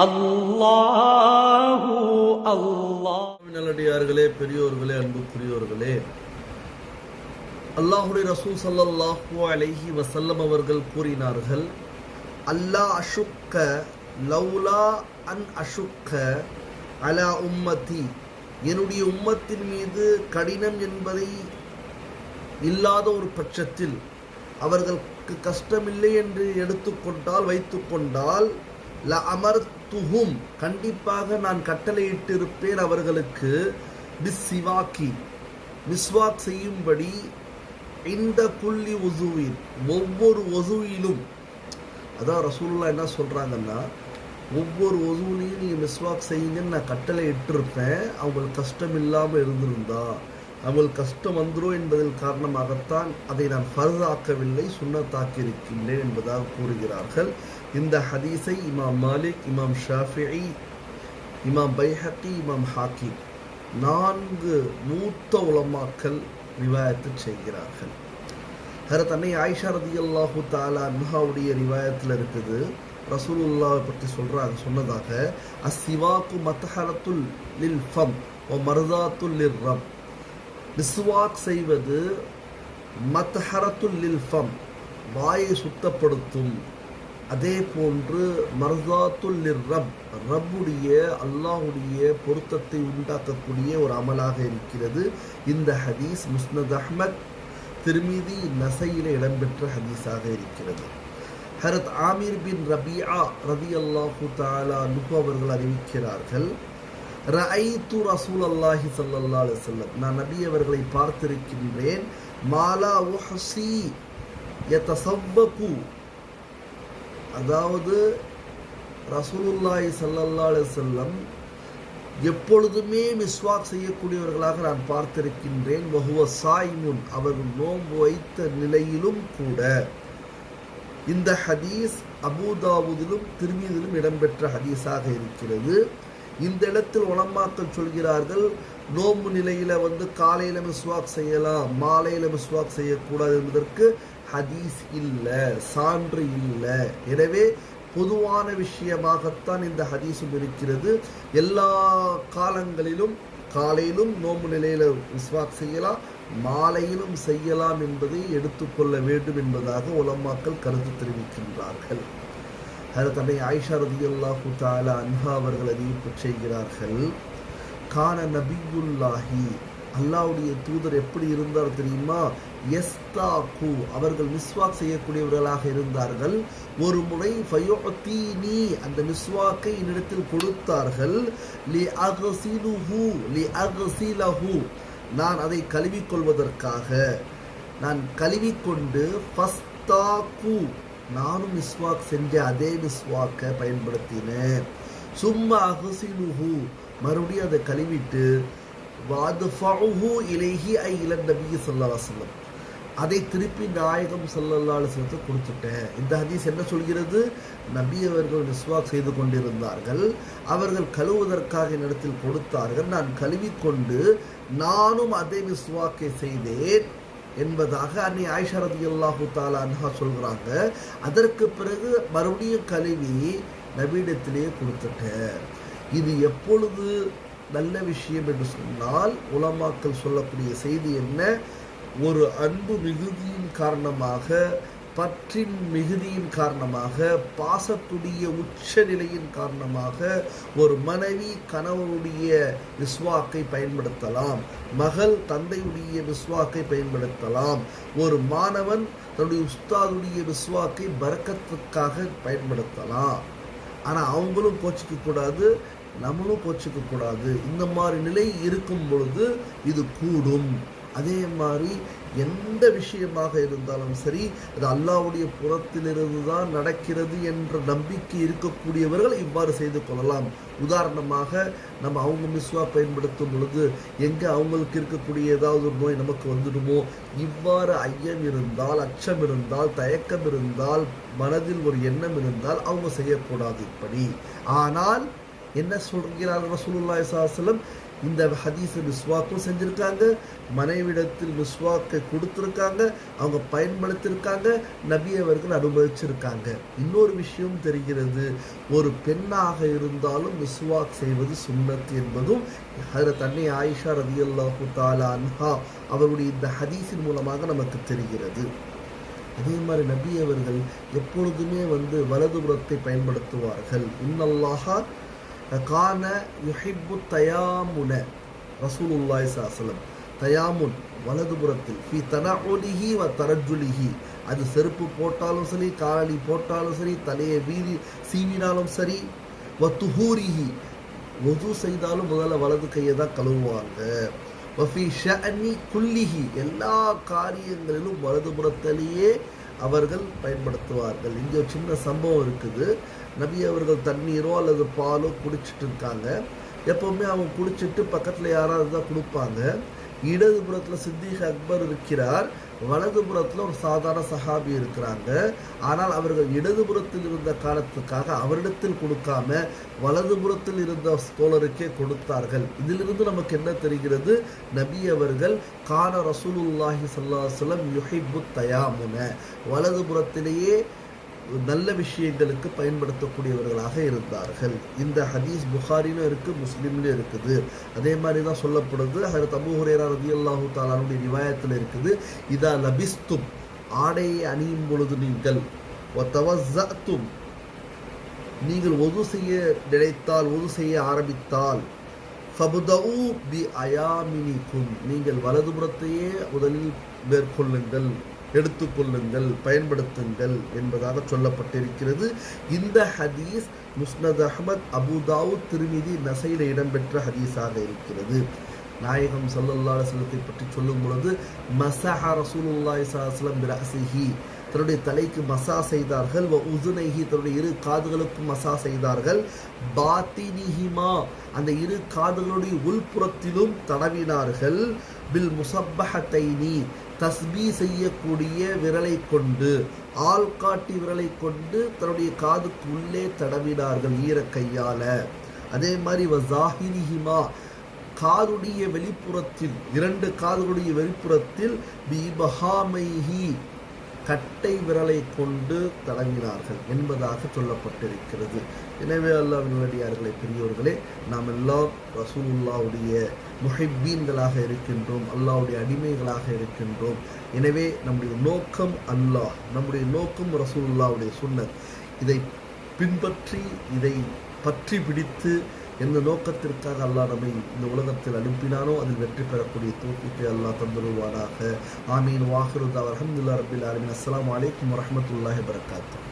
அல்லாஹு அல்லாஹ். நல்லடியார்களே பெரியோர்களே அன்புக்குரியோர்களே அல்லாஹுடைய ரசூ ஸல்லல்லாஹு அலைஹி வசல்லம் அவர்கள் கூறினார்கள் அல்லாஹ் அஷுக்க லௌலா அன் அஷுக்க அலா உம்மத்தி. என்னுடைய உம்மத்தின் மீது கடினம் என்பதை இல்லாத ஒரு பட்சத்தில் அவர்களுக்கு கஷ்டமில்லை என்று எடுத்துக்கொண்டால் வைத்துக்கொண்டால் ல அமர் துஹும் கண்டிப்பாக நான் கட்டளையிட்டிருப்பேன் அவர்களுக்கு. பிஸ் சிவாக்கி மிஸ்வாக் செய்யும்படி இந்த புள்ளி ஒசுவின் ஒவ்வொரு ஒசுவிலும் அதான் ரசூல்லா என்ன சொல்கிறாங்கன்னா ஒவ்வொரு ஒசுவிலையும் நீங்கள் மிஸ்வாக் செய்யுங்கன்னு நான் கட்டளை இட்டிருப்பேன் அவங்களுக்கு கஷ்டம் இல்லாமல் இருந்திருந்தா. அவங்களுக்கு கஷ்டம் வந்துடும் என்பதன் காரணமாகத்தான் அதை நான் ஃபர்தாக்கவில்லை சுண்ணத்தாக்கி இருக்கின்றேன் என்பதாக கூறுகிறார்கள். இந்த ஹதீஸை இமாம் மாலிக் இமாம் ஷாஃபிஇ இமாம் பைஹக்கி இமாம் ஹாக்கிம் நான்கு மூத்த உலமாக்கள் ரிவாயத்து செய்கிறார்கள். ஹரத் அன்னை ஆயிஷா ரதியல்லாஹு தாலா அன்ஹாவுடைய ரிவாயத்தில் இருக்குது. ரசூலுல்லாவை பற்றி சொல்கிறாங்க சொன்னதாக அசிவாக்கு மத்தஹரத்துல் லில் ஃபம் ஓ மருதாத்துல் லில் ரம் மிஸ்வாக் செய்வது மத்தஹரத்துல் லில் ஃபம் வாயை சுத்தப்படுத்தும் அதே போன்று மர்தாத்துல் ரப் ரப்புடைய அல்லாஹுடைய பொருத்தத்தை உண்டாக்கக்கூடிய ஒரு அமலாக இருக்கிறது. இந்த ஹதீஸ் முஸ்னத் அஹ்மத் திருமீதி நசையில இடம்பெற்ற ஹதீஸாக இருக்கிறது. ஹரத் ஆமீர் பின் ரபியா ரதி அல்லாஹு தாலா நுகு அவர்கள் அறிவிக்கிறார்கள் ரஐத்து ரசூல் அல்லாஹி சல்லல்லா சொல்லம் நான் நபி அவர்களை பார்த்திருக்கின்றேன். மாலா உஹசி சவ்வகு அதாவது ரசூலுல்லாஹி சல்லல்லா செல்லம் எப்பொழுதுமே மிஸ்வாக் செய்யக்கூடியவர்களாக நான் பார்த்திருக்கின்றேன். வகுவ சாய்முன் அவர்கள் நோன்பு வைத்த நிலையிலும் கூட. இந்த ஹதீஸ் அபுதாவுதிலும் திருமீதிலும் இடம்பெற்ற ஹதீஸாக இருக்கிறது. இந்த இடத்தில் உலமாக்கள் சொல்கிறார்கள் நோம்பு நிலையில் வந்து காலையில் மிஸ்வாக் செய்யலாம் மாலையில் மிஸ்வாக் செய்யக்கூடாது என்பதற்கு ஹதீஸ் இல்லை சான்று இல்லை. எனவே பொதுவான விஷயமாகத்தான் இந்த ஹதீஸும் இருக்கிறது. எல்லா காலங்களிலும் காலையிலும் நோம்பு நிலையில் விஸ்வாக் செய்யலாம் மாலையிலும் செய்யலாம் என்பதை எடுத்துக்கொள்ள வேண்டும் என்பதாக உலமாக்கள் கருத்து தெரிவிக்கின்றார்கள். ஹரத் அன்னை ஆயிஷா ரதியல்லாஹு தாலா அன்ஹா அவர்கள் அறிவிப்பு செய்கிறார்கள். கான நபியுல்லாஹி அல்லாவுடைய தூதர் எப்படி இருந்தார் தெரியுமா? எஸ்தா கு அவர்கள் மிஸ்வாக் செய்யக்கூடியவர்களாக இருந்தார்கள். ஒரு முறை ஃபயோத்தீனி அந்த மிஸ்வாக்கை என்னிடத்தில் கொடுத்தார்கள். லி அகசிலுஹு லி அகசிலஹு நான் அதை கழுவிக்கொள்வதற்காக. நான் கழுவிக்கொண்டு ஃபஸ்தாக்கு நானும் மிஸ்வாக் செஞ்ச அதே மிஸ்வாக்கை பயன்படுத்தினேன். சும்மா அகசிலுஹு. மறுபடியும் அதை கழுவிட்டு வாதுஃபஹு இலைஹி ஐ இலன் நபி ஸல்லல்லாஹு சொல்லம் அதை திருப்பி நாயகம் ஸல்லல்லாஹு அலைஹி கொடுத்துட்டேன். இந்த ஹதீஸ் என்ன சொல்கிறது? நபி அவர்கள் மிஸ்வாக் செய்து கொண்டிருந்தார்கள். அவர்கள் கழுவுவதற்காக என்னிடத்தில் கொடுத்தார்கள். நான் கழுவிக்கொண்டு நானும் அதே மிஸ்வாக்கை செய்தேன் என்பதாக அன்னை ஆயிஷா ரதியல்லாஹு தாலா அன்ஹா சொல்கிறாங்க. அதற்கு பிறகு மறுபடியும் கழுவி நபீடத்திலேயே கொடுத்துட்டேன். இது எப்பொழுது நல்ல விஷயம் என்று சொன்னால் உலமாக்கள் சொல்லக்கூடிய செய்தி என்ன? ஒரு அன்பு மிகுதியின் காரணமாக பற்றின் மிகுதியின் காரணமாக பாசத்துடைய உச்ச நிலையின் காரணமாக ஒரு மனைவி கணவனுடைய விஸ்வாக்கை பயன்படுத்தலாம் மகள் தந்தையுடைய விஸ்வாக்கை பயன்படுத்தலாம் ஒரு மாணவன் தன்னுடைய உஸ்தாதுடைய விஸ்வாக்கை பறக்கத்துக்காக பயன்படுத்தலாம். ஆனால் அவங்களும் கோச்சிக்கக்கூடாது நம்மளும் கோச்சிக்கக்கூடாது இந்த மாதிரி நிலை இருக்கும் பொழுது இது கூடும். அதே மாதிரி எந்த விஷயமாக இருந்தாலும் சரி அது அல்லாவுடைய புறத்திலிருந்து தான் நடக்கிறது என்ற நம்பிக்கை இருக்கக்கூடியவர்கள் இவ்வாறு செய்து கொள்ளலாம். உதாரணமாக நம்ம அவங்க மிஸ்வா பயன்படுத்தும் பொழுது எங்கே அவங்களுக்கு இருக்கக்கூடிய ஏதாவது ஒரு நோய் நமக்கு வந்துடுமோ? இவ்வாறு ஐயம் இருந்தால் அச்சம் இருந்தால் தயக்கம் இருந்தால் மனதில் ஒரு எண்ணம் இருந்தால் அவங்க செய்யக்கூடாது இப்படி. ஆனால் என்ன சொல்கிறார் ரசூலுல்லாஹி ஸல்லல்லாஹு இந்த ஹதீஸை மிஸ்வாக்கும் செஞ்சுருக்காங்க மனைவிடத்தில் மிஸ்வாக்கை கொடுத்துருக்காங்க அவங்க பயன்படுத்தியிருக்காங்க நபி அவர்கள் அனுபவிச்சிருக்காங்க. இன்னொரு விஷயம் தெரிகிறது ஒரு பெண்ணாக இருந்தாலும் மிஸ்வாக் செய்வது சுண்ணத் என்பதும் அதில் தன்னை ஆயிஷா ரதியல்லாஹு தாலா அன்ஹா அவருடைய இந்த ஹதீஸின் மூலமாக நமக்கு தெரிகிறது. அதே மாதிரி நபி அவர்கள் எப்பொழுதுமே வந்து வலதுபுறத்தை பயன்படுத்துவார்கள். இன்னல்லாஹா கான யுஹிப்பு தயாமுன ரசூலுல்லாஹி ஸல்லல்லாஹு தயாமுன் வலதுபுறத்தில் ஃபி தனஉலிஹி வ தரஜுலிஹி அது செருப்பு போட்டாலும் சரி காலடி போட்டாலும் சரி தலையை வீதி சீவினாலும் சரி வ துஹூரிஹி ஒது செய்தாலும் முதல்ல வலது கையை தான் கழுவுவாங்க வஃபி ஷனி குல்லிஹி எல்லா காரியங்களிலும் வலதுபுறத்திலேயே அவர்கள் பயன்படுத்துவார்கள் இங்கே ஒரு சின்ன சம்பவம் இருக்குது. நபி அவர்கள் தண்ணீரோ அல்லது பாலோ குடிச்சிட்டு இருக்காங்க. எப்போவுமே அவங்க குடிச்சிட்டு பக்கத்தில் யாராவது தான் கொடுப்பாங்க. இடதுபுறத்தில் சித்திக் அக்பர் இருக்கிறார். வலது புறத்தில் ஒரு சாதாரண சஹாபி இருக்கிறாங்க. ஆனால் அவர்கள் இடதுபுறத்தில் இருந்த காலத்துக்காக அவரிடத்தில் கொடுக்காம வலது புறத்தில் இருந்த தோழருக்கே கொடுத்தார்கள். இதிலிருந்து நமக்கு என்ன தெரிகிறது? நபி அவர்கள் கான ரசூலுல்லாஹி சல்லாஹலம் யுஹிபு தயாமுன. வலதுபுறத்திலேயே நல்ல விஷயங்களுக்கு பயன்படுத்தக்கூடியவர்களாக இருந்தார்கள். இந்த ஹதீஸ் புகாரிலும் இருக்கு முஸ்லீம்லையும் இருக்குது. அதே மாதிரி தான் சொல்லப்படுது. ஹரத் அபு ஹுரேரா ரதியல்லாஹு தாலானுடைய ரிவாயத்தில் இருக்குது. இதா லபிஸ்தும் ஆடையை அணியும் பொழுது நீங்கள் நீங்கள் ஒது செய்ய நினைத்தால் ஒது செய்ய ஆரம்பித்தால் ஃபபுதவு பி அயாமினிக்கும் நீங்கள் வலதுபுறத்தையே முதலில் மேற்கொள்ளுங்கள். எடுத்துக்கொள்ளுங்கள் பயன்படுத்துங்கள் என்பதாக சொல்லப்பட்டிருக்கிறது. இந்த ஹதீஸ் முஸ்னத் அஹமத் அபுதாவு திருமிதி நசையில் இடம்பெற்ற ஹதீஸாக இருக்கிறது. நாயகம் சல்லல்லா செல்லத்தை பற்றி சொல்லும் பொழுது மசஹா ரசூலுல்லாய் சாஸ்லம் பிரஹசிஹி தன்னுடைய தலைக்கு மசா செய்தார்கள். வ உசுனைஹி தன்னுடைய இரு காதுகளுக்கும் மசா செய்தார்கள். பாத்தினிஹிமா அந்த இரு காதுகளுடைய உள்புறத்திலும் தடவினார்கள். பில் முசப்பஹத்தைனி தஸ்பி செய்யக்கூடிய விரலை கொண்டு ஆள்காட்டி விரலை கொண்டு தன்னுடைய காதுக்கு உள்ளே தடவினார்கள் ஈர கையால. அதே மாதிரி வ ஜாஹினிஹிமா காதுடைய வெளிப்புறத்தில் இரண்டு காதுடைய வெளிப்புறத்தில் பீபஹாமைஹி கட்டை விரலை கொண்டு தடங்கினார்கள் என்பதாக சொல்லப்பட்டிருக்கிறது. எனவே அல்லாஹ் நல்லடியார்களே பெரியோர்களே நாம் எல்லாம் ரசூலுல்லாவுடைய முஹிப்பீன்களாக இருக்கின்றோம் அல்லாவுடைய அடிமைகளாக இருக்கின்றோம். எனவே நம்முடைய நோக்கம் அல்லாஹ் நம்முடைய நோக்கம் ரசூலுல்லாவுடைய சுன்னத் இதை பின்பற்றி இதை பற்றி பிடித்து எந்த நோக்கத்திற்காக அல்லாஹ் நம்மை இந்த உலகத்தில் அனுப்பினானோ அதில் வெற்றி பெறக்கூடிய தூக்கிக்கு அல்லாஹ் தந்துருவானாக ஆமீன். வாஹருதா அலமதுல்லா ரபில் ஆலமின். அஸ்லாம் வலைக்கம் வரமத்துல்லாஹி வரகாத்து